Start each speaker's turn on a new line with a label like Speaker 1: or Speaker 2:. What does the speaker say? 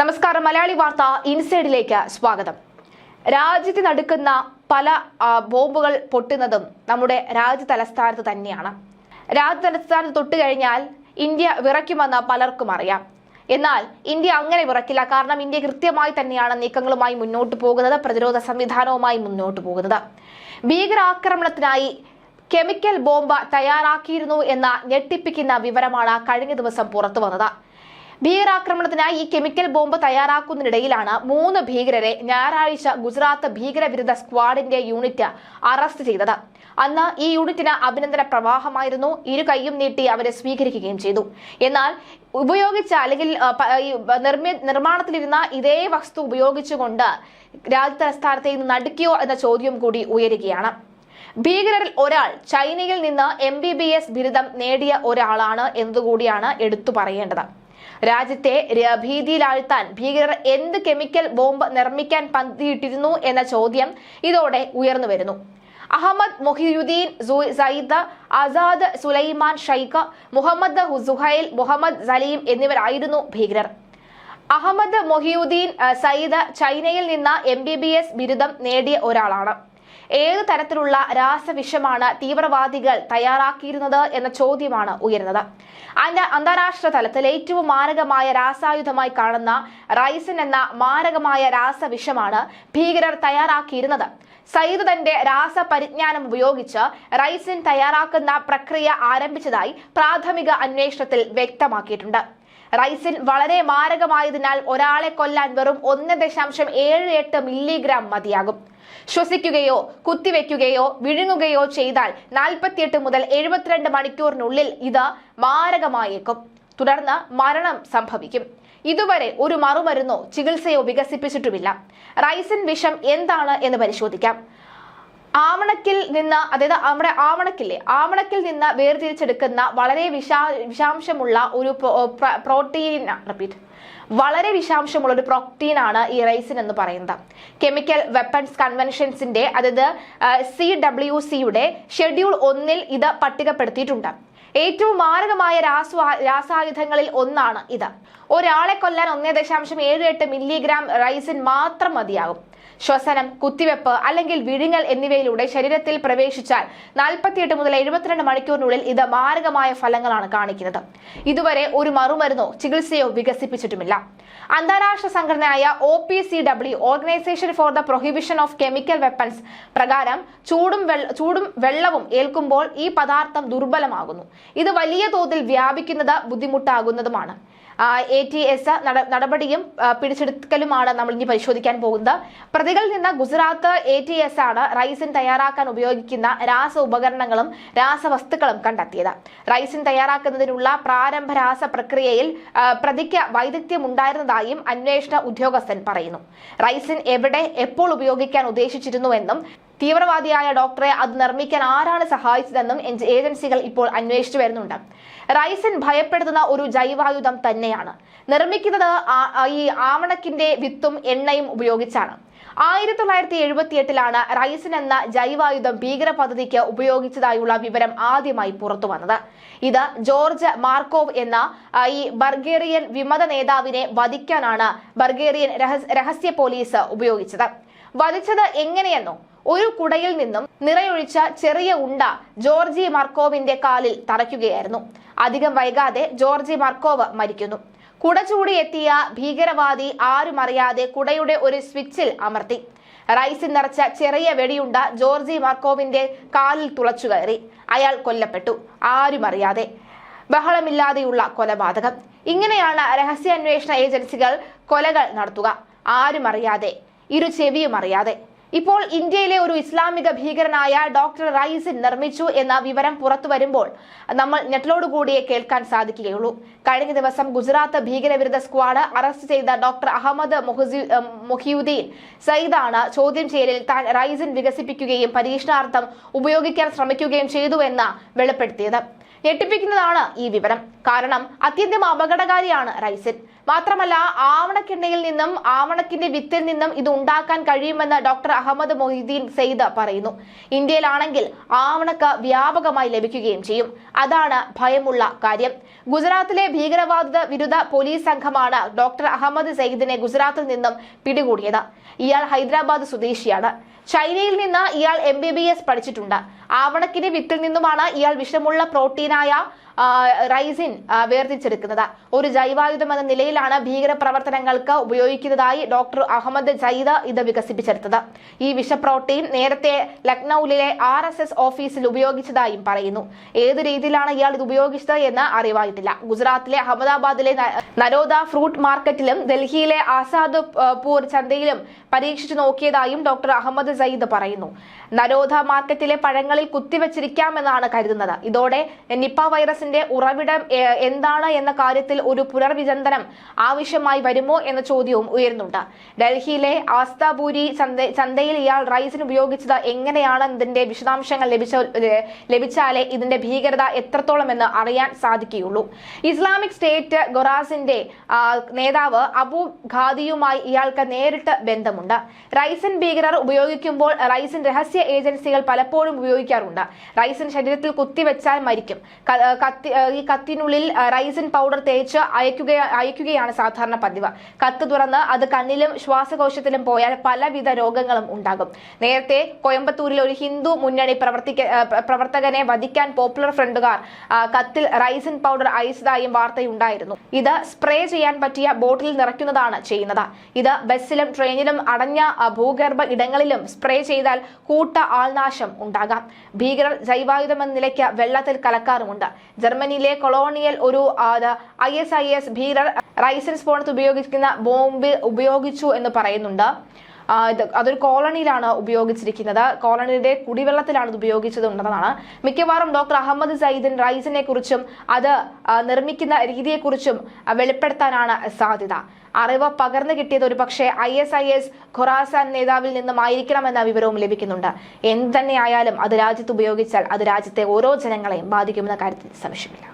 Speaker 1: നമസ്കാരം. മലയാളി വാർത്ത ഇൻസൈഡിലേക്ക് സ്വാഗതം. രാജ്യത്ത് നടുക്കുന്ന പല ബോംബുകൾ പൊട്ടുന്നതും നമ്മുടെ രാജ്യ തലസ്ഥാനത്ത് തന്നെയാണ്. രാജ്യ തലസ്ഥാനത്ത് തൊട്ട് കഴിഞ്ഞാൽ ഇന്ത്യ വിറയ്ക്കുമെന്ന് പലർക്കും അറിയാം. എന്നാൽ ഇന്ത്യ അങ്ങനെ വിറക്കില്ല കാരണം ഇന്ത്യ കൃത്യമായി തന്നെയാണ് നീക്കങ്ങളുമായി മുന്നോട്ട് പോകുന്നത് പ്രതിരോധ സംവിധാനവുമായി മുന്നോട്ട് പോകുന്നത്. ഭീകരാക്രമണത്തിനായി കെമിക്കൽ ബോംബ് തയ്യാറാക്കിയിരുന്നു എന്ന ഞെട്ടിപ്പിക്കുന്ന വിവരമാണ് കഴിഞ്ഞ ദിവസം പുറത്തു വന്നത്. ഭീകരാക്രമണത്തിനായി ഈ കെമിക്കൽ ബോംബ് തയ്യാറാക്കുന്നതിനിടയിലാണ് മൂന്ന് ഭീകരരെ ഞായറാഴ്ച ഗുജറാത്ത് ഭീകരവിരുദ്ധ സ്ക്വാഡിന്റെ യൂണിറ്റ് അറസ്റ്റ് ചെയ്തത്. അന്ന് ഈ യൂണിറ്റിന് അഭിനന്ദന പ്രവാഹമായിരുന്നു. ഇരു കൈയും നീട്ടി അവരെ സ്വീകരിക്കുകയും ചെയ്തു. എന്നാൽ ഉപയോഗിച്ച അല്ലെങ്കിൽ നിർമ്മി നിർമ്മാണത്തിലിരുന്ന ഇതേ വസ്തു ഉപയോഗിച്ചുകൊണ്ട് രാജ്യതലസ്ഥാനത്തെ ഇന്ന് നടുക്കിയോ എന്ന ചോദ്യം കൂടി ഉയരുകയാണ്. ഭീകരരിൽ ഒരാൾ ചൈനയിൽ നിന്ന് എം ബിരുദം നേടിയ ഒരാളാണ് എന്നതുകൂടിയാണ് എടുത്തു പറയേണ്ടത്. രാജ്യത്തെ ഭീതിയിലാഴ്ത്താൻ ഭീകരർ എന്ത് കെമിക്കൽ ബോംബ് നിർമ്മിക്കാൻ പന്തിയിട്ടിരുന്നു എന്ന ചോദ്യം ഇതോടെ ഉയർന്നു വരുന്നു. അഹമ്മദ് മൊഹിയുദ്ദീൻ സയ്ദ് ആസാദ് സുലൈമാൻ ഷൈഖ് മുഹമ്മദ് സുഹൈൽ മുഹമ്മദ് സലീം എന്നിവരായിരുന്നു ഭീകരർ. അഹമ്മദ് മൊഹിയുദ്ദീൻ സയ്ദ് ചൈനയിൽ നിന്ന് എം ബിരുദം നേടിയ ഒരാളാണ്. ഏത് തരത്തിലുള്ള രാസവിഷമാണ് തീവ്രവാദികൾ തയ്യാറാക്കിയിരുന്നത് എന്ന ചോദ്യമാണ് ഉയരുന്നത്. അന്ത അന്താരാഷ്ട്ര തലത്തിൽ ഏറ്റവും മാരകമായ രാസായുധമായി കാണുന്ന റൈസൻ എന്ന മാരകമായ രാസവിഷമാണ് ഭീകരർ തയ്യാറാക്കിയിരുന്നത്. സയ്യിദ് തന്റെ രാസപരിജ്ഞാനം ഉപയോഗിച്ച് റൈസിൻ തയ്യാറാക്കുന്ന പ്രക്രിയ ആരംഭിച്ചതായി പ്രാഥമിക അന്വേഷണത്തിൽ വ്യക്തമാക്കിയിട്ടുണ്ട്. റൈസിൻ വളരെ മാരകമായതിനാൽ ഒരാളെ കൊല്ലാൻ വെറും ഒന്ന് ദശാംശം ഏഴ് എട്ട് മില്ലിഗ്രാം മതിയാകും. ശ്വസിക്കുകയോ കുത്തിവെക്കുകയോ വിഴുങ്ങുകയോ ചെയ്താൽ നാൽപ്പത്തിയെട്ട് മുതൽ എഴുപത്തിരണ്ട് മണിക്കൂറിനുള്ളിൽ ഇത് മാരകമായേക്കും. തുടർന്ന് മരണം സംഭവിക്കും. ഇതുവരെ ഒരു മറുമരുന്നോ ചികിത്സയോ വികസിപ്പിച്ചിട്ടുമില്ല. റൈസിൻ വിഷം എന്താണ് എന്ന് പരിശോധിക്കാം. ആവണക്കിൽ നിന്ന് അതായത് നമ്മുടെ ആവണക്കില്ലേ ആവണക്കിൽ നിന്ന് വേർതിരിച്ചെടുക്കുന്ന വളരെ വിഷാ വിഷാംശമുള്ള ഒരു പ്രോട്ടീൻ റിപ്പീറ്റ് വളരെ വിഷാംശമുള്ള ഒരു പ്രോട്ടീൻ ആണ് ഈ റൈസിൻ എന്ന് പറയുന്നത്. കെമിക്കൽ വെപ്പൺസ് കൺവെൻഷൻസിന്റെ അതായത് സി ഡബ്ല്യു സിയുടെ ഷെഡ്യൂൾ ഒന്നിൽ ഇത് പട്ടികപ്പെടുത്തിയിട്ടുണ്ട്. ഏറ്റവും മാരകമായ രാസ രാസായുധങ്ങളിൽ ഒന്നാണ് ഇത്. ഒരാളെ കൊല്ലാൻ ഒന്നേ ദശാംശം ഏഴ് എട്ട് മില്ലിഗ്രാം റൈസിൻ മാത്രം മതിയാകും. ശ്വസനം കുത്തിവെപ്പ് അല്ലെങ്കിൽ വിഴുങ്ങൽ എന്നിവയിലൂടെ ശരീരത്തിൽ പ്രവേശിച്ചാൽ നാൽപ്പത്തിയെട്ട് മുതൽ എഴുപത്തിരണ്ട് മണിക്കൂറിനുള്ളിൽ ഇത് മാരകമായ ഫലങ്ങളാണ് കാണിക്കുന്നത്. ഇതുവരെ ഒരു മറുമരുന്നോ ചികിത്സയോ വികസിപ്പിച്ചിട്ടുമില്ല. അന്താരാഷ്ട്ര സംഘടനയായ O P C W organisation for the prohibition of chemical weapons പ്രകാരം ചൂടും ചൂടും വെള്ളവും ഏൽക്കുമ്പോൾ ഈ പദാർത്ഥം ദുർബലമാകുന്നു. ഇത് വലിയ തോതിൽ വ്യാപിക്കുന്നത് ബുദ്ധിമുട്ടാകുന്നതുമാണ്. എ ടി എസ് നടപടിയും പിടിച്ചെടുക്കലുമാണ് നമ്മൾ ഇനി പരിശോധിക്കാൻ പോകുന്നത്. പ്രതികളിൽ നിന്ന് ഗുജറാത്ത് എ ടി എസ് ആണ് റൈസിൻ തയ്യാറാക്കാൻ ഉപയോഗിക്കുന്ന രാസ ഉപകരണങ്ങളും രാസവസ്തുക്കളും കണ്ടെത്തിയത്. റൈസിൻ തയ്യാറാക്കുന്നതിനുള്ള പ്രാരംഭ രാസ പ്രക്രിയയിൽ പ്രതിക്ക് വൈദഗ്ധ്യം ഉണ്ടായിരുന്നതായും അന്വേഷണ ഉദ്യോഗസ്ഥൻ പറയുന്നു. റൈസിൻ എവിടെ എപ്പോൾ ഉപയോഗിക്കാൻ ഉദ്ദേശിച്ചിരുന്നുവെന്നും തീവ്രവാദിയായ ഡോക്ടറെ അത് നിർമ്മിക്കാൻ ആരാണ് സഹായിച്ചതെന്നും ഏജൻസികൾ ഇപ്പോൾ അന്വേഷിച്ചു വരുന്നുണ്ട്. റൈസിൻ ഭയപ്പെടുത്തുന്ന ഒരു ജൈവായുധം തന്നെയാണ്. നിർമ്മിക്കുന്നത് ഈ ആവണക്കിന്റെ വിത്തും എണ്ണയും ഉപയോഗിച്ചാണ്. ആയിരത്തി തൊള്ളായിരത്തി എഴുപത്തി എട്ടിലാണ് റൈസിൻ എന്ന ജൈവായുധം ഭീകര പദ്ധതിക്ക് ഉപയോഗിച്ചതായുള്ള വിവരം ആദ്യമായി പുറത്തു വന്നത്. ഇത് ജോർജ് മാർക്കോവ് എന്ന ഈ ബർഗേറിയൻ വിമത നേതാവിനെ വധിക്കാനാണ് ബർഗേറിയൻ രഹസ്യ പോലീസ് ഉപയോഗിച്ചത്. വധിച്ചത് എങ്ങനെയെന്നോ ഒരു കുടയിൽ നിന്നും നിറയൊഴിച്ച ചെറിയ ഉണ്ട ജോർജി മർക്കോവിന്റെ കാലിൽ തറയ്ക്കുകയായിരുന്നു. അധികം വൈകാതെ ജോർജി മർക്കോവ് മരിക്കുന്നു. കുട ചൂടി എത്തിയ ഭീകരവാദി ആരും അറിയാതെ കുടയുടെ ഒരു സ്വിച്ചിൽ അമർത്തി. റൈസിൽ നിറച്ച ചെറിയ വെടിയുണ്ട ജോർജി മർക്കോവിന്റെ കാലിൽ തുളച്ചു കയറി. അയാൾ കൊല്ലപ്പെട്ടു. ആരും അറിയാതെ. ബഹളമില്ലാതെയുള്ള കൊലപാതകം. ഇങ്ങനെയാണ് രഹസ്യാന്വേഷണ ഏജൻസികൾ കൊലകൾ നടത്തുക. ആരും അറിയാതെ ഇരു ചെവിയും അറിയാതെ. ഇപ്പോൾ ഇന്ത്യയിലെ ഒരു ഇസ്ലാമിക ഭീകരനായ ഡോക്ടർ റൈസിൻ നിർമ്മിച്ചു എന്ന വിവരം പുറത്തു വരുമ്പോൾ നമ്മൾ ഞെട്ടലോടുകൂടിയേ കേൾക്കാൻ സാധിക്കുകയുള്ളൂ. കഴിഞ്ഞ ദിവസം ഗുജറാത്ത് ഭീകരവിരുദ്ധ സ്ക്വാഡ് അറസ്റ്റ് ചെയ്ത ഡോക്ടർ അഹമ്മദ് മുഹിയുദ്ദീൻ സയ്യിദാണ് ചോദ്യം ചെയ്യലിൽ താൻ റൈസിൻ വികസിപ്പിക്കുകയും പരീക്ഷണാർത്ഥം ഉപയോഗിക്കാൻ ശ്രമിക്കുകയും ചെയ്തുവെന്ന് വെളിപ്പെടുത്തിയത്. ഞെട്ടിപ്പിക്കുന്നതാണ് ഈ വിവരം. കാരണം അത്യന്തം അപകടകാരിയാണ് റൈസിൻ. മാത്രമല്ല ആവണക്കെണ്ണയിൽ നിന്നും ആവണക്കിന്റെ വിത്തിൽ നിന്നും ഇത് ഉണ്ടാക്കാൻ കഴിയുമെന്ന് ഡോക്ടർ അഹമ്മദ് മൊഹിദ്ദീൻ സെയ്ദ് പറയുന്നു. ഇന്ത്യയിലാണെങ്കിൽ ആവണക്ക് വ്യാപകമായി ലഭിക്കുകയും ചെയ്യും. അതാണ് ഭയമുള്ള കാര്യം. ഗുജറാത്തിലെ ഭീകരവാദ വിരുദ്ധ പോലീസ് സംഘമാണ് ഡോക്ടർ അഹമ്മദ് സെയ്ദിനെ ഗുജറാത്തിൽ നിന്നും പിടികൂടിയത്. ഇയാൾ ഹൈദരാബാദ് സ്വദേശിയാണ്. ചൈനയിൽ നിന്ന് ഇയാൾ എം ബി ബി എസ് പഠിച്ചിട്ടുണ്ട്. ആവണക്കിന്റെ വിത്തിൽ നിന്നുമാണ് ഇയാൾ വിഷമുള്ള പ്രോട്ടീനായ റൈസിൻ വേർതിരിച്ചെടുക്കുന്നത്. ഒരു ജൈവായുധം എന്ന നിലയിലാണ് ഭീകര പ്രവർത്തനങ്ങൾക്ക് ഉപയോഗിക്കുന്നതായി ഡോക്ടർ അഹമ്മദ് ജൈദ ഇത് വികസിപ്പിച്ചെടുത്തത്. ഈ വിഷ പ്രോട്ടീൻ നേരത്തെ ലക്നൌവിലെ ആർ എസ് എസ് ഓഫീസിൽ ഉപയോഗിച്ചതായും പറയുന്നു. ഏത് രീതിയിലാണ് ഇയാൾ ഇത് ഉപയോഗിച്ചത് എന്ന് അറിവായിട്ടില്ല. ഗുജറാത്തിലെ അഹമ്മദാബാദിലെ നരോദ ഫ്രൂട്ട് മാർക്കറ്റിലും ഡൽഹിയിലെ ആസാദ് പൂർ ചന്തയിലും പരീക്ഷിച്ചു നോക്കിയതായും ഡോക്ടർ അഹമ്മദ് സയ്യിദ് പറയുന്നു. നരോധ മാർക്കറ്റിലെ പഴങ്ങളിൽ കുത്തിവെച്ചിരിക്കാമെന്നാണ് കരുതുന്നത്. ഇതോടെ നിപ്പ വൈറസിന്റെ ഉറവിടം എന്താണ് എന്ന കാര്യത്തിൽ ഒരു പുനർവിചന്തനം ആവശ്യമായി വരുമോ എന്ന ചോദ്യവും ഉയരുന്നുണ്ട്. ഡൽഹിയിലെ ആസ്താപൂരി ചന്ത ചന്തയിൽ ഇയാൾ റൈസിന് ഉപയോഗിച്ചത് എങ്ങനെയാണെന്നതിന്റെ വിശദാംശങ്ങൾ ലഭിച്ച ലഭിച്ചാലേ ഇതിന്റെ ഭീകരത എത്രത്തോളം എന്ന് അറിയാൻ സാധിക്കുകയുള്ളൂ. ഇസ്ലാമിക് സ്റ്റേറ്റ് ഗൊറാസിന്റെ നേതാവ് അബു ഖാദിയുമായി ഇയാൾക്ക് നേരിട്ട് ബന്ധമുണ്ട്. റൈസിൻ ഭീകരർ ഉപയോഗിക്കുമ്പോൾ റൈസിൻ രഹസ്യ ഏജൻസികൾ പലപ്പോഴും ഉപയോഗിക്കാറുണ്ട്. റൈസിൻ ശരീരത്തിൽ കുത്തിവെച്ചാൽ മരിക്കും. കത്തി ഈ കത്തിനുള്ളിൽ റൈസിൻ പൗഡർ തേച്ച് അയക്കുക അയക്കുകയാണ് സാധാരണ പതിവ്. കത്ത് തുറന്ന് അത് കണ്ണിലും ശ്വാസകോശത്തിലും പോയാൽ പലവിധ രോഗങ്ങളും ഉണ്ടാകും. നേരത്തെ കോയമ്പത്തൂരിൽ ഒരു ഹിന്ദു മുന്നണി പ്രവർത്തിക്ക പ്രവർത്തകനെ വധിക്കാൻ പോപ്പുലർ ഫ്രണ്ടുകാർ കത്തിൽ റൈസിൻ പൗഡർ അയച്ചതായും വാർത്തയുണ്ടായിരുന്നു. ഇത് സ്പ്രേ ചെയ്യാൻ പറ്റിയ ബോട്ടിൽ നിറയ്ക്കുന്നതാണ് ചെയ്യുന്നത്. ഇത് ബസ്സിലും ട്രെയിനിലും അടഞ്ഞ ഭൂഗർഭ ഇടങ്ങളിലും സ്പ്രേ ചെയ്താൽ കൂട്ട ആൾനാശം ഉണ്ടാകാം. ഭീകരർ ജൈവായുധമെന്ന നിലയ്ക്ക് വെള്ളത്തിൽ കലക്കാറുമുണ്ട്. ജർമ്മനിയിലെ കൊളോണിയൽ ഒരു ഐ എസ് ഐ എസ് ഭീകരർ റൈസൻസ് സ്ഫോടനത്തിൽ ഉപയോഗിക്കുന്ന ബോംബ് ഉപയോഗിച്ചു എന്ന് പറയുന്നുണ്ട്. അതൊരു കോളനിയിലാണ് ഉപയോഗിച്ചിരിക്കുന്നത്. കോളനിയുടെ കുടിവെള്ളത്തിലാണ് ഇത് ഉപയോഗിച്ചത് മിക്കവാറും ഡോക്ടർ അഹമ്മദ് സയ്യിദിൻ റൈസിനെ കുറിച്ചും അത് നിർമ്മിക്കുന്ന രീതിയെക്കുറിച്ചും വെളിപ്പെടുത്താനാണ് സാധ്യത. അറിവ് പകർന്നു കിട്ടിയത് ഒരു പക്ഷേ I S I S Khorasan നേതാവിൽ നിന്നുമായിരിക്കണമെന്ന വിവരവും ലഭിക്കുന്നുണ്ട്. എന്ത് തന്നെയായാലും അത് രാജ്യത്ത് ഉപയോഗിച്ചാൽ അത് രാജ്യത്തെ ഓരോ ജനങ്ങളെയും ബാധിക്കുമെന്ന കാര്യത്തിൽ സംശയമില്ല.